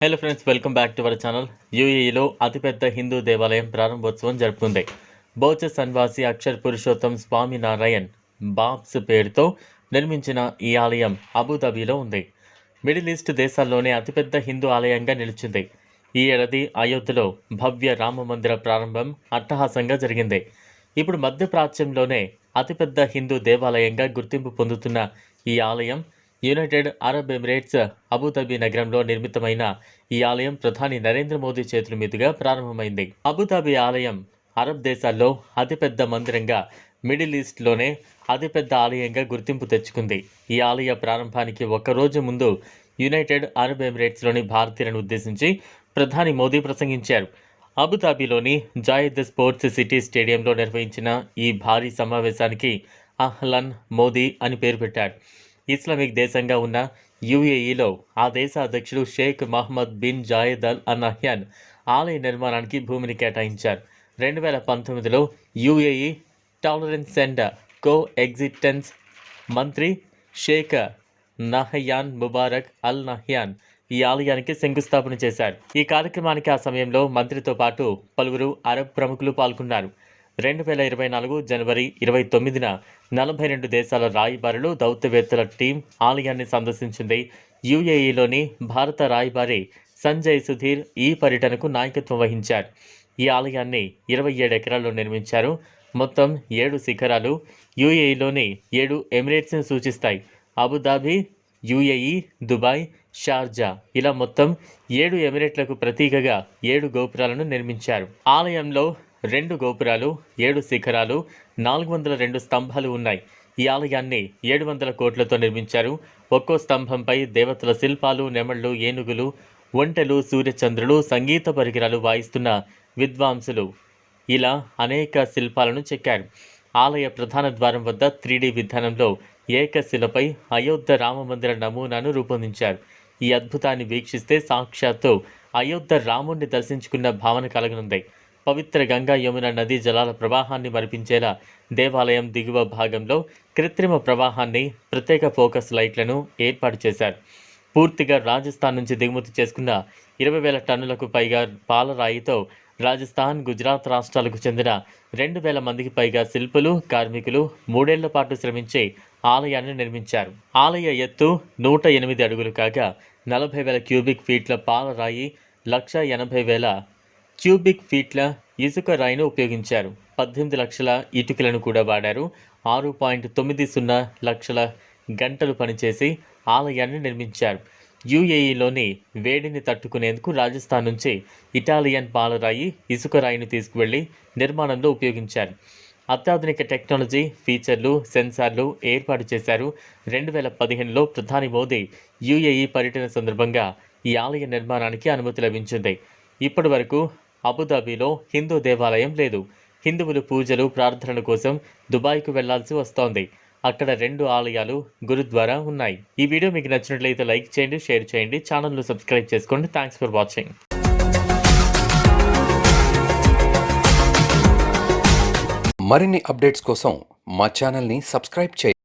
Hello friends welcome back to our channel యూఏఈలో అతిపెద్ద హిందూ దేవాలయం ప్రారంభోత్సవం జరుపుకుంది. బౌద్ధ సన్వాసి అక్షర్ పురుషోత్తం స్వామి నారాయణ్ బాబ్స్ పేరుతో నిర్మించిన ఈ ఆలయం అబుదాబిలో ఉంది. మిడిల్ ఈస్ట్ దేశాల్లోనే అతిపెద్ద హిందూ ఆలయంగా నిలిచింది. ఈ ఏడాది అయోధ్యలో భవ్య రామ మందిర ప్రారంభం అట్టహాసంగా జరిగింది. ఇప్పుడు మధ్యప్రాచ్యంలోనే అతిపెద్ద హిందూ దేవాలయంగా గుర్తింపు పొందుతున్న ఈ ఆలయం యునైటెడ్ అరబ్ ఎమిరేట్స్ అబుదాబి నగరంలో నిర్మితమైన ఈ ఆలయం ప్రధాని నరేంద్ర మోదీ చేతుల మీదుగా ప్రారంభమైంది. అబుదాబి ఆలయం అరబ్ దేశాల్లో అతిపెద్ద మందిరంగా మిడిల్ ఈస్ట్లోనే అతిపెద్ద ఆలయంగా గుర్తింపు తెచ్చుకుంది. ఈ ఆలయ ప్రారంభానికి ఒక్క రోజు ముందు యునైటెడ్ అరబ్ ఎమిరేట్స్లోని భారతీయులను ఉద్దేశించి ప్రధాని మోదీ ప్రసంగించారు. అబుదాబిలోని జాయిద్ స్పోర్ట్స్ సిటీ స్టేడియంలో నిర్వహించిన ఈ భారీ సమావేశానికి అహ్లన్ మోదీ అని పేరు పెట్టారు. ఇస్లామిక్ దేశంగా ఉన్న యుఏఈలో ఆ దేశ అధ్యక్షుడు Sheikh Mohammed bin Zayed Al Nahyan ఆలయ నిర్మాణానికి భూమిని కేటాయించారు. రెండు వేల పంతొమ్మిదిలో UAE tolerance and coexistence మంత్రి Sheikh Nahyan Mubarak Al Nahyan ఈ ఆలయానికి శంకుస్థాపన చేశారు. ఈ కార్యక్రమానికి ఆ సమయంలో మంత్రితో పాటు పలువురు అరబ్ ప్రముఖులు పాల్గొన్నారు. రెండు వేల ఇరవై నాలుగు జనవరి ఇరవై తొమ్మిదిన నలభై రెండు దేశాల రాయబారులు దౌత్యవేత్తల టీం ఆలయాన్ని సందర్శించింది. యుఏఈలోని భారత రాయబారి సంజయ్ సుధీర్ ఈ పర్యటనకు నాయకత్వం వహించారు. ఈ ఆలయాన్ని ఇరవై ఏడు ఎకరాల్లో నిర్మించారు. మొత్తం ఏడు శిఖరాలు యుఏఈలోని ఏడు ఎమిరేట్స్ని సూచిస్తాయి. అబుదాబి యుఏఈ దుబాయ్ షార్జా ఇలా మొత్తం ఏడు ఎమిరేట్లకు ప్రతీకగా ఏడు గోపురాలను నిర్మించారు. ఆలయంలో రెండు గోపురాలు ఏడు శిఖరాలు నాలుగు వందల రెండు స్తంభాలు ఉన్నాయి. ఈ ఆలయాన్ని ఏడు వందల కోట్లతో నిర్మించారు. ఒక్కో స్తంభంపై దేవతల శిల్పాలు నెమళ్ళు ఏనుగులు ఒంటెలు సూర్యచంద్రులు సంగీత పరికరాలు వాయిస్తున్న విద్వాంసులు ఇలా అనేక శిల్పాలను చెక్కారు. ఆలయ ప్రధాన ద్వారం వద్ద త్రీడీ విధానంలో ఏకశిలపై అయోధ్య రామమందిర నమూనాను రూపొందించారు. ఈ అద్భుతాన్ని వీక్షిస్తే సాక్షాత్తు అయోధ్య రాముణ్ణి దర్శించుకున్న భావన కలగనుంది. పవిత్ర గంగా యమున నదీ జలాల ప్రవాహాన్ని మరిపించేలా దేవాలయం దిగువ భాగంలో కృత్రిమ ప్రవాహాన్ని ప్రత్యేక ఫోకస్ లైట్లను ఏర్పాటు చేశారు. పూర్తిగా రాజస్థాన్ నుంచి దిగుమతి చేసుకున్న ఇరవై వేల టన్నులకు పైగా పాలరాయితో రాజస్థాన్ గుజరాత్ రాష్ట్రాలకు చెందిన రెండు వేల మందికి పైగా శిల్పులు కార్మికులు మూడేళ్ళ పాటు శ్రమించి ఆలయాన్ని నిర్మించారు. ఆలయ ఎత్తు నూట ఎనిమిది అడుగులు కాగా నలభై వేల క్యూబిక్ ఫీట్ల పాలరాయి లక్ష ఎనభై వేల క్యూబిక్ ఫీట్ల ఇసుక రాయిని ఉపయోగించారు. పద్దెనిమిది లక్షల ఇటుకలను కూడా వాడారు. ఆరు పాయింట్ తొమ్మిది సున్నా లక్షల గంటలు పనిచేసి ఆలయాన్ని నిర్మించారు. యుఏఈలోని వేడిని తట్టుకునేందుకు రాజస్థాన్ నుంచి ఇటాలియన్ పాలరాయి ఇసుక రాయిని తీసుకువెళ్ళి నిర్మాణంలో ఉపయోగించారు. అత్యాధునిక టెక్నాలజీ ఫీచర్లు సెన్సార్లు ఏర్పాటు చేశారు. రెండు వేల పదిహేనులో ప్రధాని మోదీ యుఏఈ పర్యటన సందర్భంగా ఈ ఆలయ నిర్మాణానికి అనుమతి లభించింది. ఇప్పటి వరకు అబుదాబిలో హిందూ దేవాలయం లేదు. హిందువులు పూజలు ప్రార్థనల కోసం దుబాయ్కు వెళ్ళాల్సి వస్తోంది. అక్కడ రెండు ఆలయాలు గురుద్వారా ఉన్నాయి. ఈ వీడియో మీకు నచ్చినట్లయితే లైక్ చేయండి షేర్ చేయండి. ఛానల్ను సబ్స్క్రైబ్ చేసుకోండి. థ్యాంక్స్ ఫర్ వాచింగ్ మరిన్ని అప్డేట్స్ కోసం మా ఛానల్ని సబ్స్క్రైబ్ చేయండి.